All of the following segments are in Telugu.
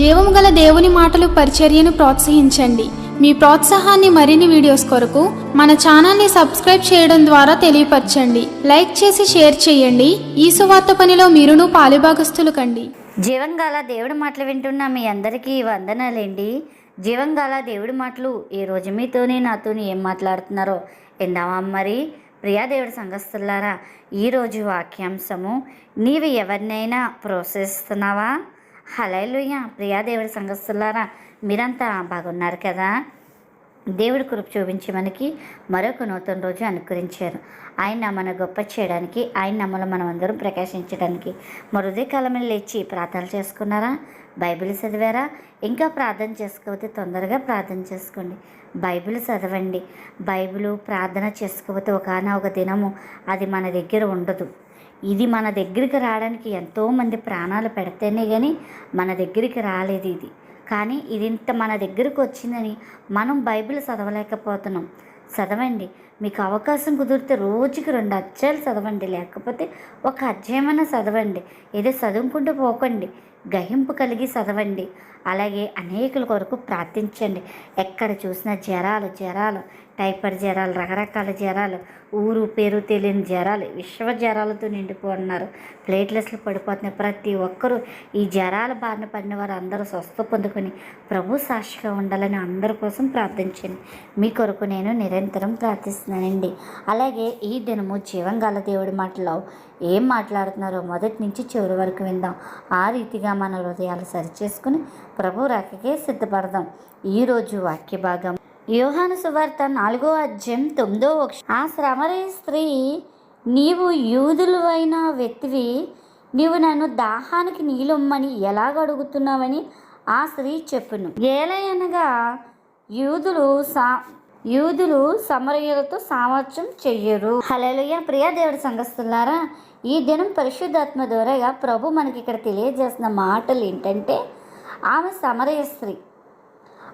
జీవము గల దేవుని మాటలు పరిచర్యను ప్రోత్సహించండి. మీ ప్రోత్సాహాన్ని మరిన్ని వీడియోస్ కొరకు మన ఛానల్ని సబ్స్క్రైబ్ చేయడం ద్వారా తెలియపరచండి. లైక్ చేసి షేర్ చేయండి. ఈ సువార్త పనిలో మీరును పాలుభాగస్తులు కండి. జీవంగాల దేవుడి మాటలు వింటున్న మీ అందరికీ వందనాలండి. జీవంగాల దేవుడి మాటలు ఈ రోజు మీతోని నాతోని ఏం మాట్లాడుతున్నారో విందామా మరి? ప్రియా దేవుడి సంఘస్థులారా ఈరోజు వాక్యాంశము నీవు ఎవరినైనా ప్రోత్సహిస్తున్నావా? హలైలుయ్య ప్రియా దేవుడి సంఘస్థులారా మీరంతా బాగున్నారు కదా? దేవుడి కృప చూపించి మనకి మరొక నూతన రోజు అనుకరించారు. ఆయన మన గొప్ప చేయడానికి ఆయన నమ్మలు మనం అందరం ప్రకాశించడానికి. మరి కాలంలో లేచి ప్రార్థన చేసుకున్నారా? బైబిల్ చదివారా? ఇంకా ప్రార్థన చేసుకోకపోతే తొందరగా ప్రార్థన చేసుకోండి. బైబిల్ చదవండి. బైబిల్ ప్రార్థన చేసుకోకపోతే ఒకనా ఒక దినము అది మన దగ్గర ఉండదు. ఇది మన దగ్గరికి రావడానికి ఎంతోమంది ప్రాణాలు పెడితేనే కానీ మన దగ్గరికి రాలేదు ఇది. కానీ ఇది ఇంత మన దగ్గరకు వచ్చిందని మనం బైబిల్ చదవలేకపోతున్నాం. చదవండి. మీకు అవకాశం కుదిరితే రోజుకి రెండు అధ్యాయాలు చదవండి. లేకపోతే ఒక అధ్యాయమైనా చదవండి. ఏదో చదువుకుంటూ పోకండి. గహింపు కలిగి చదవండి. అలాగే అనేకుల కొరకు ప్రార్థించండి. ఎక్కడ చూసినా జ్వరాలు జ్వరాలు టైఫాయిడ్ జ్వరాలు రకరకాల జ్వరాలు ఊరు పేరు తెలియని జ్వరాలు విశ్వ జ్వరాలతో నిండిపోతున్నారు. ప్లేట్లెస్లు పడిపోతున్నాయి. ప్రతి ఒక్కరూ ఈ జ్వరాల బారిన పడిన వారు అందరూ స్వస్థ పొందుకొని ప్రభు సాక్షిగా ఉండాలని అందరి కోసం ప్రార్థించండి. మీ కొరకు నేను నిరంతరం ప్రార్థిస్తున్నానండి. అలాగే ఈ దినము జీవంగాల దేవుడి మాటలో ఏం మాట్లాడుతున్నారో మొదటి నుంచి చివరి వరకు విందాం. ఆ రీతిగా మన హృదయాలు సరిచేసుకుని ప్రభు రాకకే సిద్ధపడదాం. ఈరోజు వాక్య భాగం. యోహాను సువార్త నాలుగో అధ్యాయం తొమ్మిదో ఒక ఆ శ్రమరే స్త్రీ నీవు యూదులు అయిన వ్యక్తివి నీవు నన్ను దాహానికి నీళ్ళొమ్మని ఎలాగ అడుగుతున్నావని ఆ స్త్రీ చెప్పును. ఏలయనగా యూదులు సా యూదులు సమరయులతో సామర్థ్యం చెయ్యరు. హలలుయ ప్రియా దేవుడి సంఘస్థులారా ఈ దినం పరిశుద్ధాత్మ ద్వారాగా ప్రభు మనకి ఇక్కడ తెలియజేసిన మాటలు ఏంటంటే ఆమె సమరయ స్త్రీ.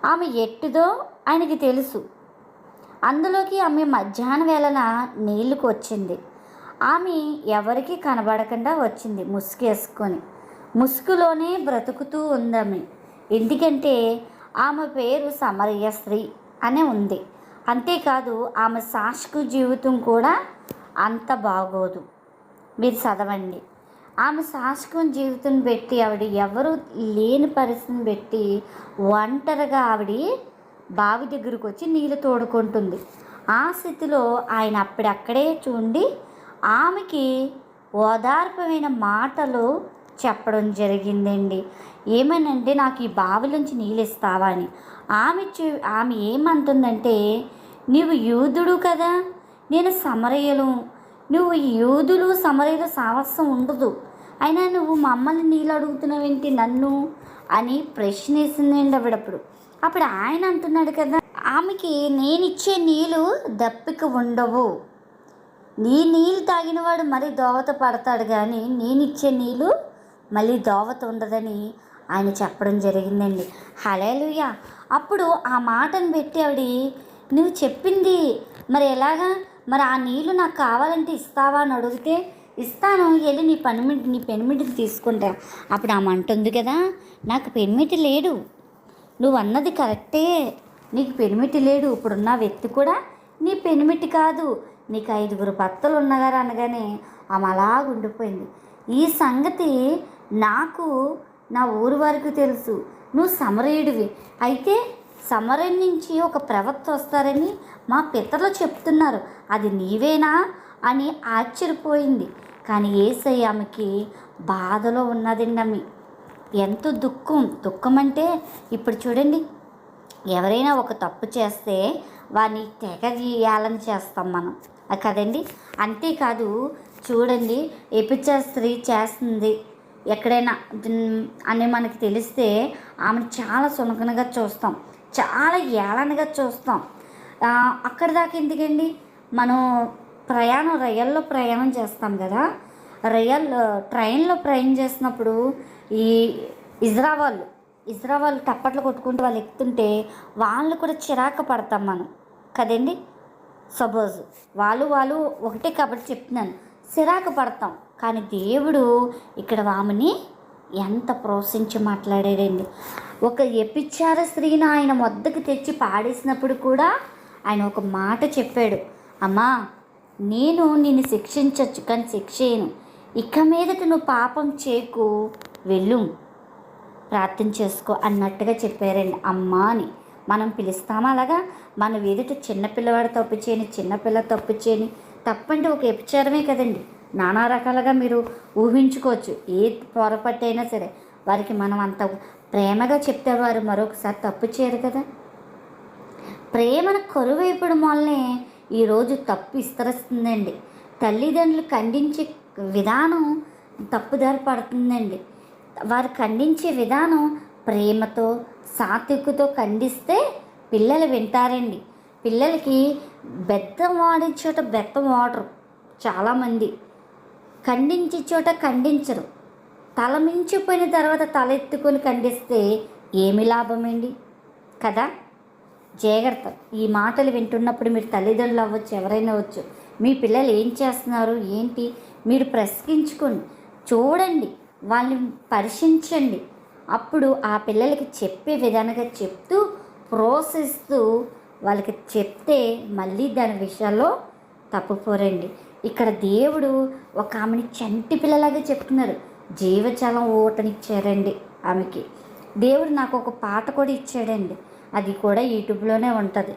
ఆమె ఎట్టుదో ఆయనకి తెలుసు. అందులోకి ఆమె మధ్యాహ్నం వేళన నీళ్ళకు వచ్చింది. ఆమె ఎవరికి కనబడకుండా వచ్చింది ముసుగేసుకొని ముసుగులోనే బ్రతుకుతూ ఉందామె ఎందుకంటే ఆమె పేరు సమరయ్య స్త్రీ అనే ఉంది. అంతేకాదు ఆమె సాక్షిక జీవితం కూడా అంత బాగోదు. మీరు చదవండి. ఆమె శాశ్వతం జీవితం పెట్టి ఆవిడ ఎవరు లేని పరిస్థితిని పెట్టి ఒంటరిగా ఆవిడ బావి దగ్గరకు వచ్చి నీళ్ళు తోడుకుంటుంది. ఆ స్థితిలో ఆయన అప్పుడక్కడే చూండి ఆమెకి ఓదార్పమైన మాటలు చెప్పడం జరిగిందండి. ఏమనంటే నాకు ఈ బావిలోంచి నీళ్ళు ఇస్తావా అని. ఆమె చూ ఆమె ఏమంటుందంటే నీవు యూదుడు కదా నేను సమరయ్యలు నువ్వు యూదులు సమరయ్యలు సావస్సం ఉండదు. అయినా నువ్వు మమ్మల్ని నీళ్ళు అడుగుతున్నావేంటి నన్ను? అని ప్రశ్న అప్పుడప్పుడు అప్పుడు ఆయన అంటున్నాడు కదా ఆమెకి నేనిచ్చే నీళ్ళు దప్పిక ఉండవు. నీ నీళ్ళు తాగినవాడు మరీ దోవత పడతాడు కానీ నేనిచ్చే నీళ్ళు మళ్ళీ దోవత ఉండదని ఆయన చెప్పడం జరిగిందండి. హలేలుయ అప్పుడు ఆ మాటను పెట్టి ఆవిడ నువ్వు చెప్పింది మరి ఎలాగా? మరి ఆ నీళ్ళు నాకు కావాలంటే ఇస్తావా అని అడిగితే ఇస్తాను. వెళ్ళి నీ పనిమిటి నీ పెనిమిటిని తీసుకుంటా. అప్పుడు ఆమె అంటుంది కదా నాకు పెనిమిటి లేడు. నువ్వు అన్నది కరెక్టే. నీకు పెనిమిటి లేడు. ఇప్పుడున్న వ్యక్తి కూడా నీ పెనిమిటి కాదు. నీకు ఐదుగురు భర్తలు ఉన్నగారు అనగానే ఆమె అలాగ ఉండిపోయింది. ఈ సంగతి నాకు నా ఊరు వరకు తెలుసు. నువ్వు సమరయుడివి. అయితే సమరం నుంచి ఒక ప్రవక్త వస్తారని మా పితరులు చెప్తున్నారు అది నీవేనా? అని ఆశ్చర్యపోయింది. కానీ ఏసయ్య ఆమెకి బాధలో ఉన్నదండి ఆమె. ఎంతో దుఃఖం దుఃఖం అంటే ఇప్పుడు చూడండి. ఎవరైనా ఒక తప్పు చేస్తే వారిని తెగజేయాలని చేస్తాం మనం. కదండి? అంతేకాదు చూడండి ఎపిచ స్త్రీ చేస్తుంది. ఎక్కడైనా అని మనకి తెలిస్తే ఆమెను చాలా సునకనగా చూస్తాం. చాలా ఏళనగా చూస్తాం. అక్కడ దాకా ఎందుకండి? మనం ప్రయాణం రైల్లో ప్రయాణం చేస్తాం కదా. రైల్ ట్రైన్లో ప్రయాణం చేసినప్పుడు ఈ ఇజ్రా వాళ్ళు ఇజ్రా వాళ్ళు టప్పట్లు కొట్టుకుంటూ వాళ్ళు ఎక్కుతుంటే వాళ్ళు కూడా చిరాకు పడతాం మనం. కదండి? సపోజ్ వాళ్ళు వాళ్ళు ఒకటే కాబట్టి చెప్తున్నాను. చిరాకు పడతాం. కానీ దేవుడు ఇక్కడ వామని ఎంత ప్రోత్సహించి మాట్లాడాడండి. ఒక ఎపిచ్చార స్త్రీని ఆయన వద్దకు తెచ్చి పాడేసినప్పుడు కూడా ఆయన ఒక మాట చెప్పాడు. అమ్మా నేను నిన్ను శిక్షించవచ్చు కానీ శిక్షయను. ఇక మీదట నువ్వు పాపం చేకు వెళ్ళు. ప్రార్థన చేసుకో అన్నట్టుగా చెప్పారండి అమ్మా అని. మనం పిలుస్తామా అలాగా? మన ఎదుట చిన్నపిల్లవాడు తప్పు చేయని చిన్నపిల్ల తప్పు చేయని తప్పంటే ఒక ఎపిచారమే కదండి. నానా రకాలుగా మీరు ఊహించుకోవచ్చు. ఏ పొరపాటు అయినా సరే వారికి మనం అంత ప్రేమగా చెప్తే వారు మరొకసారి తప్పు చేయరు కదా. ప్రేమను కరువైపడం వల్లే ఈరోజు తప్పు విస్తరిస్తుందండి. తల్లిదండ్రులు ఖండించే విధానం తప్పుదారి పడుతుందండి. వారు ఖండించే విధానం ప్రేమతో సాత్వికతో ఖండిస్తే పిల్లలు వింటారండి. పిల్లలకి బెత్తం వాడే చోట బెత్తం వాడరు చాలామంది. ఖండించే చోట ఖండించరు. తల మించిపోయిన తర్వాత తల ఎత్తుకొని ఖండిస్తే ఏమి లాభమండి? కదా? జాగ్రత్త. ఈ మాటలు వింటున్నప్పుడు మీరు తల్లిదండ్రులు అవ్వచ్చు ఎవరైనా అవ్వచ్చు. మీ పిల్లలు ఏం చేస్తున్నారు ఏంటి? మీరు ప్రశ్నించుకోండి. చూడండి. వాళ్ళని పరీక్షించండి. అప్పుడు ఆ పిల్లలకి చెప్పే విధానంగా చెప్తూ ప్రోత్సహిస్తూ వాళ్ళకి చెప్తే మళ్ళీ దాని విషయాల్లో తప్పుపోరండి. ఇక్కడ దేవుడు ఒక ఆమెని చంటి పిల్లలాగా చెప్తున్నారు. జీవచలం ఓటనిచ్చారండి ఆమెకి. దేవుడు నాకు ఒక పాట కూడా ఇచ్చాడండి. అది కూడా యూట్యూబ్లోనే ఉంటుంది.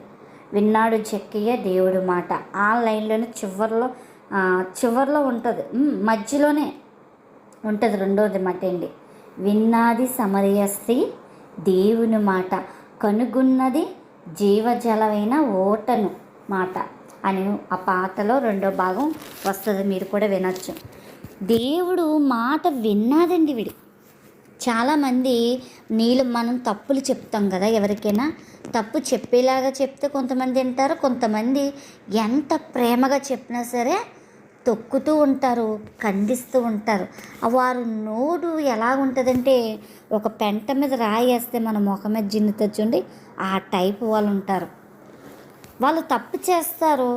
విన్నాడు చెక్కయ్య దేవుడు మాట. ఆ లైన్లోనే చివరిలో చివరిలో ఉంటుంది. మధ్యలోనే ఉంటుంది రెండోది మాట అండి విన్నాది సమరయ స్త్రీ దేవుని మాట. కనుగొన్నది జీవజలమైన ఓటను మాట అని ఆ పాటలో రెండో భాగం వస్తుంది. మీరు కూడా వినొచ్చు. దేవుడు మాట విన్నాదండి విడి. చాలామంది నీళ్ళు మనం తప్పులు చెప్తాం కదా ఎవరికైనా. తప్పు చెప్పేలాగా చెప్తే కొంతమంది వింటారు కొంతమంది ఎంత ప్రేమగా చెప్పినా సరే తొక్కుతూ ఉంటారు ఖండిస్తూ ఉంటారు. వారు నోడు ఎలా ఉంటుందంటే ఒక పెంట మీద రాయి వేస్తే మన ముఖం మీద జిన్ను తెచ్చుండి ఆ టైప్ వాళ్ళు ఉంటారు. వాళ్ళు తప్పు చేస్తారు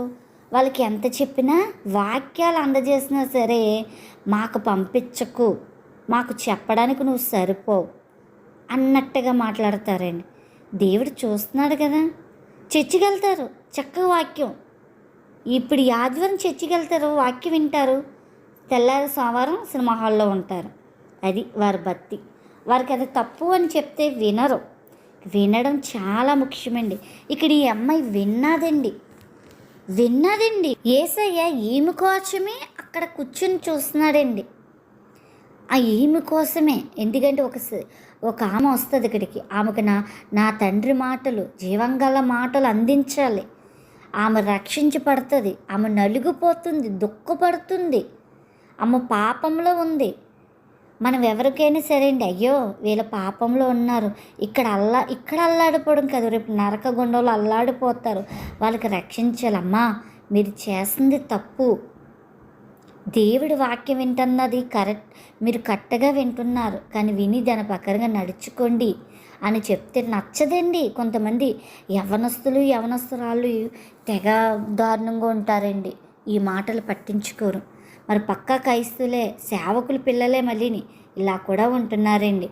వాళ్ళకి ఎంత చెప్పినా వాక్యాలు అందజేసినా సరే మాకు పంపించకు. మాకు చెప్పడానికి నువ్వు సరిపోవు అన్నట్టుగా మాట్లాడతారండి. దేవుడు చూస్తున్నాడు కదా. చర్చికి వెళ్తారు చక్కగా వాక్యం. ఇప్పుడు ఆదివారం చర్చికి వెళ్తారు వాక్యం వింటారు. తెల్లారి సోమవారం సినిమా హాల్లో ఉంటారు. అది వారి భక్తి. వారికి అది తప్పు అని చెప్తే వినరు. వినడం చాలా ముఖ్యమండి. ఇక్కడ ఈ అమ్మాయి విన్నదండి. విన్నదండి. ఏసయ్య ఈమె కోసమే అక్కడ కూర్చుని చూస్తున్నాడండి. ఆ ఈమె కోసమే? ఎందుకంటే ఒక స- ఒక ఆమె వస్తుంది ఇక్కడికి. ఆమెకు నా నా తండ్రి మాటలు జీవంగల మాటలు అందించాలి. ఆమె రక్షించబడుతుంది ఆమె నలిగిపోతుంది దుఃఖపడుతుంది. ఆమె పాపంలో ఉంది. మనం ఎవరికైనా సరే అండి అయ్యో వీళ్ళ పాపంలో ఉన్నారు. ఇక్కడ అల్లా ఇక్కడ అల్లాడిపోవడం కాదు. రేపు నరక గుండంలో అల్లాడిపోతారు. వాళ్ళకి రక్షించాలమ్మా. మీరు చేస్తుంది తప్పు. దేవుడి వాక్యం వింటున్నది కరెక్ట్. మీరు కరెక్ట్గా వింటున్నారు కానీ విని దాని ప్రకారంగా నడుచుకోండి అని చెప్తే నచ్చదండి. కొంతమంది యవనస్తులు యవనస్తురాలు తెగ దారుణంగా ఉంటారండి. ఈ మాటలు పట్టించుకోరు. మరి పక్కా క్రైస్తులే సేవకులు పిల్లలే మళ్ళీని ఇలా కూడా ఉంటున్నారండి.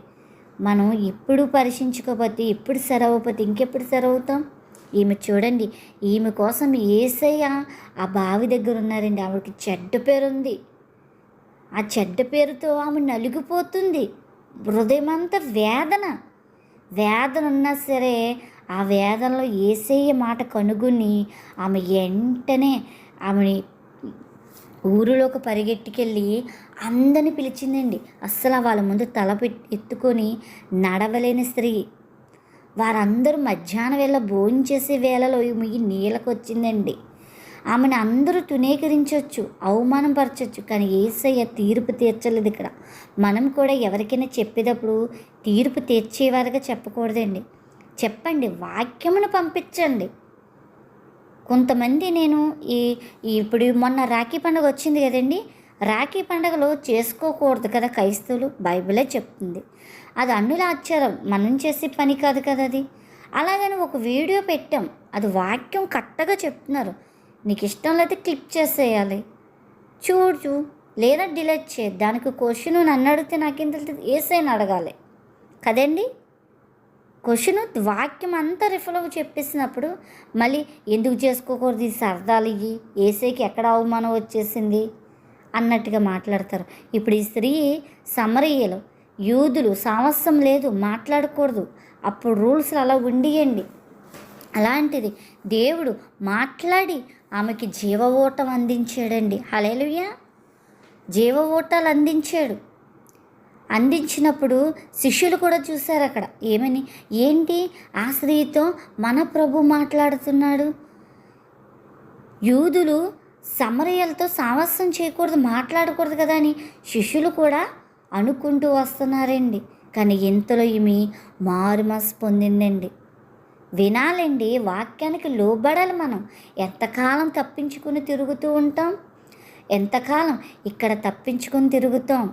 మనం ఇప్పుడు పరీక్షించుకోకపోతే ఇప్పుడు సరవకపోతే ఇంకెప్పుడు సరవుతాం? ఈమె చూడండి ఈమె కోసం ఏసయ్య ఆ బావి దగ్గర ఉన్నారండి. ఆవిడకి చెడ్డ పేరుంది. ఆ చెడ్డ పేరుతో ఆమె నలిగిపోతుంది. హృదయమంతా వేదన. వేదన ఉన్నా సరే ఆ వేదనలో ఏసయ్య మాట కనుగొని ఆమె వెంటనే ఆమెని ఊరిలోకి పరిగెట్టుకెళ్ళి అందరిని పిలిచిందండి. అస్సలు వాళ్ళ ముందు తల పెట్టి ఎత్తుకొని నడవలేని స్త్రీ. వారందరూ మధ్యాహ్నం వేళ భోజనం వేళలో ఈమె నీళ్ళకొచ్చిందండి. నీళ్ళకు వచ్చిందండి ఆమెను అందరూ తునీకరించవచ్చు అవమానపరచవచ్చు కానీ ఏసయ్య తీర్పు తీర్చలేదు ఇక్కడ. మనం కూడా ఎవరికైనా చెప్పేటప్పుడు తీర్పు తీర్చేవారుగా చెప్పకూడదండి. చెప్పండి వాక్యమును పంపించండి. కొంతమంది నేను ఈ ఈ ఇప్పుడు మొన్న రాఖీ పండుగ వచ్చింది కదండి రాఖీ పండుగలో చేసుకోకూడదు కదా క్రైస్తవులు? బైబిలే చెప్తుంది. అది అన్నుల ఆచారం మనం చేసే పని కాదు కదా అది? అలాగని ఒక వీడియో పెట్టాం. అది వాక్యం కరెక్ట్గా చెప్తున్నారు. నీకు ఇష్టం లేకపోతే క్లిక్ చేసేయాలి. చూడు లేదా డిలీట్ చేయదు దానికి క్వశ్చన్ నన్ను అడిగితే నాకేం తెలుస్తుంది? ఏసైనా అడగాలి. కదండి? క్వశ్చన్ వాక్యం అంతా రిఫలవ్ చెప్పేసినప్పుడు మళ్ళీ ఎందుకు చేసుకోకూడదు? ఈ సరదాలు ఇవి. ఏసైకి ఎక్కడ అవమానం వచ్చేసింది? అన్నట్టుగా మాట్లాడతారు. ఇప్పుడు ఈ స్త్రీ సమరయ్యలు యూదులు సామస్యం లేదు మాట్లాడకూడదు. అప్పుడు రూల్స్ అలా ఉండియండి. అలాంటిది దేవుడు మాట్లాడి ఆమెకి జీవ ఓటం అందించాడండి. హలేలుయ్యా జీవ ఓటాలు అందించాడు. అందించినప్పుడు శిష్యులు కూడా చూశారు అక్కడ. ఏమని? ఏంటి? ఆ స్త్రీతో మన ప్రభు మాట్లాడుతున్నాడు? యూదులు సమరయ్యలతో సామస్యం చేయకూడదు మాట్లాడకూడదు కదా అని శిష్యులు కూడా అనుకుంటూ వస్తున్నారండి. కానీ ఇంతలో ఈమె మారుమస్ పొందిందండి. వినాలండి వాక్యానికి లోబడాలి మనం. ఎంతకాలం తప్పించుకుని తిరుగుతూ ఉంటాం? ఎంతకాలం ఇక్కడ తప్పించుకుని తిరుగుతాం?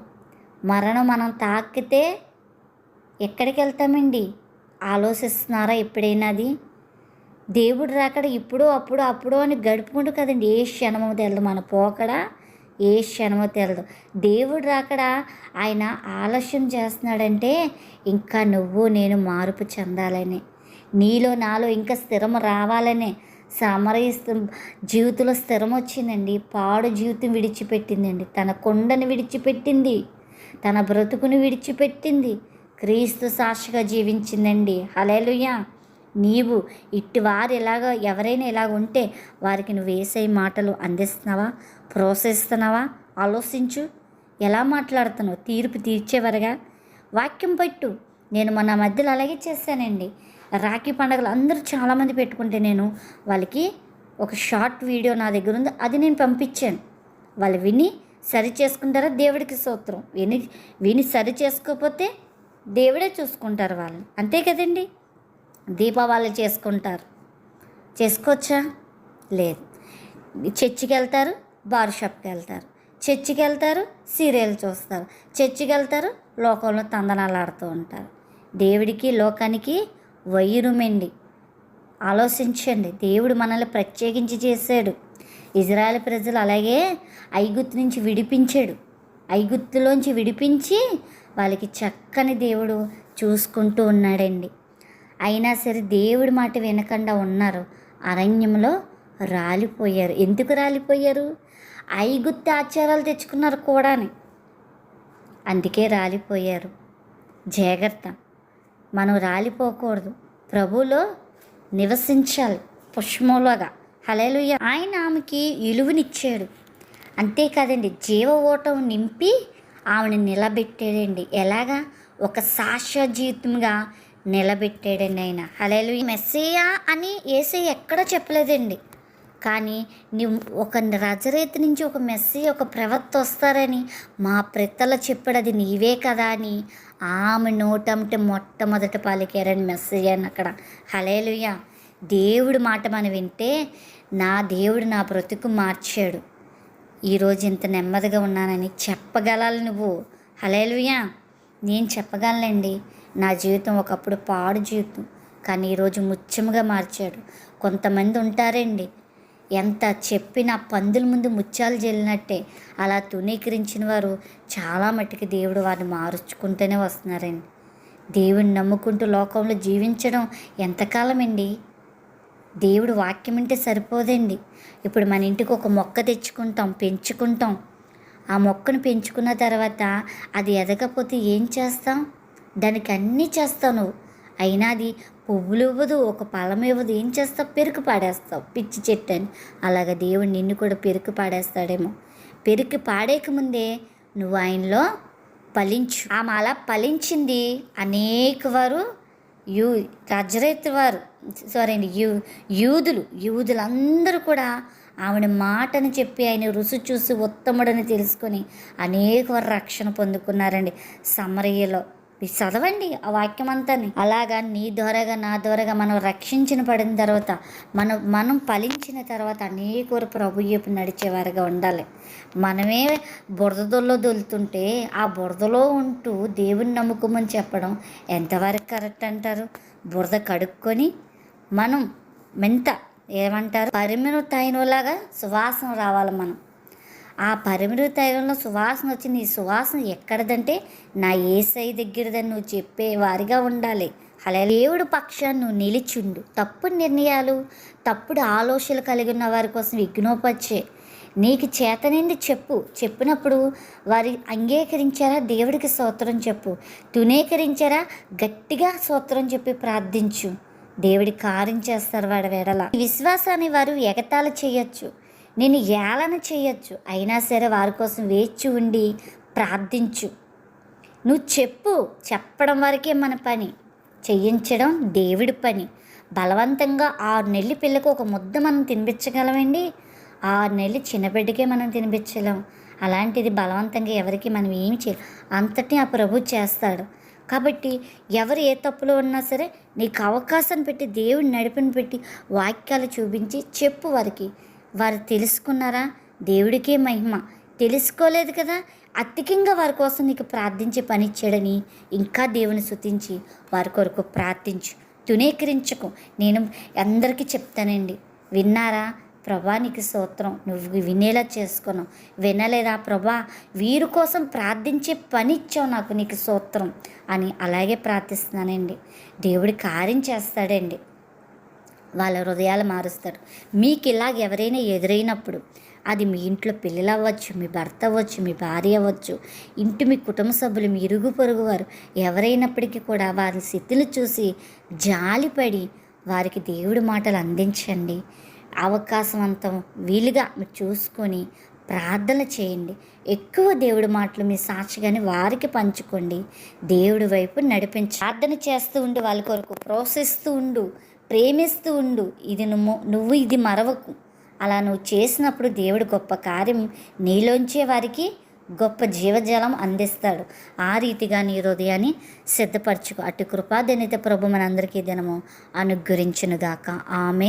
మరణం మనం తాకితే ఎక్కడికి వెళ్తామండి? ఆలోచిస్తున్నారా ఎప్పుడైనా అది? దేవుడు రాకడ ఇప్పుడు అప్పుడు అప్పుడు అని గడుపుకుంటూ కదండి. ఏ క్షణమో తెలదు మన పోకడ ఏ క్షణమో తెలదు. దేవుడు రాకడ ఆయన ఆలస్యం చేస్తున్నాడంటే ఇంకా నువ్వు నేను మార్పు చెందాలని నీలో నాలో ఇంకా స్థిరం రావాలనే సమరయిస్తు జీవితంలో స్థిరం వచ్చిందండి. పాడు జీవితం విడిచిపెట్టిందండి. తన కొండను విడిచిపెట్టింది. తన బ్రతుకును విడిచిపెట్టింది. క్రీస్తు సాక్షిగా జీవించిందండి. హలేలుయ్యా నీవు ఇట్టి వారు ఎలాగ ఎవరైనా ఇలాగ ఉంటే వారికి నువ్వు వేసే మాటలు అందిస్తున్నావా? ప్రోత్సహిస్తున్నావా? ఆలోచించు. ఎలా మాట్లాడుతున్నావు? తీర్పు తీర్చేవారుగా. వాక్యం పట్టు. నేను మన మధ్యలో అలాగే చేశానండి. రాఖీ పండుగలు అందరూ చాలామంది పెట్టుకుంటే నేను వాళ్ళకి ఒక షార్ట్ వీడియో నా దగ్గర ఉంది అది నేను పంపించాను. వాళ్ళు విని సరి చేసుకుంటారా? దేవుడికి సూత్రం విని విని సరి చేసుకోకపోతే దేవుడే చూసుకుంటారు వాళ్ళని. అంతే కదండి? దీపావళి చేసుకుంటారు. చేసుకోవచ్చా లేదు. చర్చికి వెళ్తారు బార్ షాప్కి వెళ్తారు. చర్చికి వెళ్తారు సీరియల్ చూస్తారు. చర్చికి వెళ్తారు లోకంలో తందనాలు ఆడుతూ ఉంటారు. దేవుడికి లోకానికి వైరుమండి ఆలోచించండి. దేవుడు మనల్ని ప్రత్యేకించి చేశాడు. ఇజ్రాయెల్ ప్రజలు అలాగే ఐగుత్తు నుంచి విడిపించాడు. ఐగుత్తులోంచి విడిపించి వాళ్ళకి చక్కని దేవుడు చూసుకుంటూ ఉన్నాడండి. అయినా సరే దేవుడి మాట వినకుండా ఉన్నారు. అరణ్యంలో రాలిపోయారు. ఎందుకు రాలిపోయారు? ఐగుత్తి ఆచారాలు తెచ్చుకున్నారు కూడాని. అందుకే రాలిపోయారు. జాగ్రత్త. మనం రాలిపోకూడదు. ప్రభులో నివసించాలి. పుష్పంలాగా హలేలుయ్య ఆయన ఆమెకి ఇలువనిచ్చాడు. అంతేకాదండి జీవ ఓటం నింపి ఆమెను నిలబెట్టాడండి. ఎలాగా? ఒక సాక్ష్య జీవితంగా నిలబెట్టాడండి ఆయన అలెలు మెస్సియా అని ఏసై ఎక్కడ చెప్పలేదండి. కానీ నీ ఒక రజరేతు నుంచి ఒక మెస్సీ ఒక ప్రవక్త వస్తారని మా ప్రెత్తల చెప్పాడు. అది నీవే కదా అని ఆమె నోటంటే మొట్టమొదట పలికారని మెస్సేజ్ అని అక్కడ. హలేలుయ్య దేవుడి మాట మనం వింటే నా దేవుడు నా బ్రతుకు మార్చాడు. ఈరోజు ఇంత నెమ్మదిగా ఉన్నానని చెప్పగలాలి నువ్వు. హలేలుయ్యా నేను చెప్పగలనండి. నా జీవితం ఒకప్పుడు పాడు జీవితం. కానీ ఈరోజు ముత్యముగా మార్చాడు. కొంతమంది ఉంటారండి ఎంత చెప్పినా పందుల ముందు ముత్యాలు జల్లినట్టే. అలా తునీకరించిన వారు చాలా మట్టుకు దేవుడు వారిని మార్చుకుంటూనే వస్తున్నారండి. దేవుడిని నమ్ముకుంటూ లోకంలో జీవించడం ఎంతకాలం అండి దేవుడు వాక్యం అంటే సరిపోదండి. ఇప్పుడు మన ఇంటికి ఒక మొక్క తెచ్చుకుంటాం పెంచుకుంటాం. ఆ మొక్కను పెంచుకున్న తర్వాత అది ఎదగకపోతే ఏం చేస్తాం? దానికి అన్నీ చేస్తావు నువ్వు అయినా అది పువ్వులు ఇవ్వదు ఒక ఫలం ఇవ్వదు. ఏం చేస్తావు? పెరుకు పాడేస్తావు. పిచ్చి చెట్టు అని. అలాగ దేవుడు నిన్ను కూడా పెరుకు పాడేస్తాడేమో. పెరుకు పాడేక ముందే నువ్వు ఆయనలో ఫలించు ఆమె అలా ఫలించింది అనేక వారు యూ రజరైతు వారు సారీ అండి యూ యూదులు. యూదులందరూ కూడా ఆవిడ మాటను చెప్పి ఆయన రుచి చూసి ఉత్తముడని తెలుసుకొని అనేక వారు రక్షణ పొందుకున్నారండి. సమరయ్యలో చదవండి ఆ వాక్యం అంతాని అలాగా నీ ద్వారాగా నా ద్వారాగా మనం రక్షించిన పడిన తర్వాత మనం మనం ఫలించిన తర్వాత అనేకరు ప్రభు చెప్పి నడిచేవారుగా ఉండాలి. మనమే బురదలో దొలుతుంటే ఆ బురదలో ఉంటూ దేవుని నమ్ముకోమని చెప్పడం ఎంతవరకు కరెక్ట్ అంటారు? బురద కడుక్కొని మనం మెంత ఏమంటారు? పరిమిణ తైనలాగా సువాసన రావాలి మనం. ఆ పరిమళ తైలంలో సువాసన వచ్చింది. ఈ సువాసన ఎక్కడదంటే నా ఏసై దగ్గరదని నువ్వు చెప్పే వారిగా ఉండాలి. అలా దేవుడు పక్షాన్ని నువ్వు నిలిచుండు. తప్పుడు నిర్ణయాలు తప్పుడు ఆలోచనలు కలిగి ఉన్న వారి కోసం విఘ్నోపచ్చే నీకు చేతనింది చెప్పు. చెప్పినప్పుడు వారి అంగీకరించారా? దేవుడికి స్తోత్రం చెప్పు. తునీకరించారా గట్టిగా స్తోత్రం చెప్పి ప్రార్థించు. దేవుడి కార్యం చేస్తారు వాడు వెడల. విశ్వాసాన్ని వారు ఎగతాళి చేయొచ్చు. నేను ఏలన చేయొచ్చు. అయినా సరే వారి కోసం వేచి ఉండి ప్రార్థించు. నువ్వు చెప్పు. చెప్పడం వరకే మన పని. చేయించడం దేవుడి పని. బలవంతంగా ఆరు నెలల పిల్లకు ఒక ముద్ద మనం తినిపించగలమండి? ఆరు నెలలు చిన్నబిడ్డకే మనం తినిపించలేం. అలాంటిది బలవంతంగా ఎవరికి మనం ఏం చేయాలి? అంతటిని ఆ ప్రభు చేస్తాడు. కాబట్టి ఎవరు ఏ తప్పులో ఉన్నా సరే నీకు అవకాశం పెట్టి దేవుడిని నడిపిని పెట్టి వాక్యాలు చూపించి చెప్పు వారికి. వారు తెలుసుకున్నారా? దేవుడికే మహిమ. తెలుసుకోలేదు కదా? అత్యకంగా వారి కోసం నీకు ప్రార్థించే పని ఇచ్చాడని ఇంకా దేవుని శుతించి వారి కొరకు ప్రార్థించు. తునీకరించకు నేను అందరికీ చెప్తానండి. విన్నారా? ప్రభా నీకు సూత్రం నువ్వు వినేలా చేసుకున్నావు వినలేదా? ప్రభా వీరి కోసం ప్రార్థించే పని ఇచ్చావు నాకు నీకు సూత్రం అని అలాగే ప్రార్థిస్తున్నానండి. దేవుడి కార్యం చేస్తాడండి. వాళ్ళ హృదయాలు మారుస్తారు. మీకు ఇలాగ ఎవరైనా ఎదురైనప్పుడు అది మీ ఇంట్లో పిల్లలు అవ్వచ్చు మీ భర్త అవ్వచ్చు మీ భార్య అవ్వచ్చు ఇంటి మీ కుటుంబ సభ్యులు మీ ఇరుగు పొరుగు వారు ఎవరైనప్పటికీ కూడా వారి స్థితిని చూసి జాలిపడి వారికి దేవుడి మాటలు అందించండి. అవకాశవంతం వీలుగా మీరు చూసుకొని ప్రార్థన చేయండి. ఎక్కువ దేవుడి మాటలు మీ సాక్షిగాని వారికి పంచుకోండి. దేవుడి వైపు నడిపించి ప్రార్థన చేస్తూ ఉండు వాళ్ళ కొరకు ప్రోత్సహిస్తూ ఉండు. ప్రేమిస్తూ ఉండు. ఇది నువ్వు నువ్వు ఇది మరవకు. అలా నువ్వు చేసినప్పుడు దేవుడు గొప్ప కార్యం నీలోంచే వారికి గొప్ప జీవజలం అందిస్తాడు. ఆ రీతిగా నీ హృదయాన్ని సిద్ధపరచుకో. అటు కృపాదనిత ప్రభు మనందరికీ దినము అనుగ్రహించునుగాక. ఆమె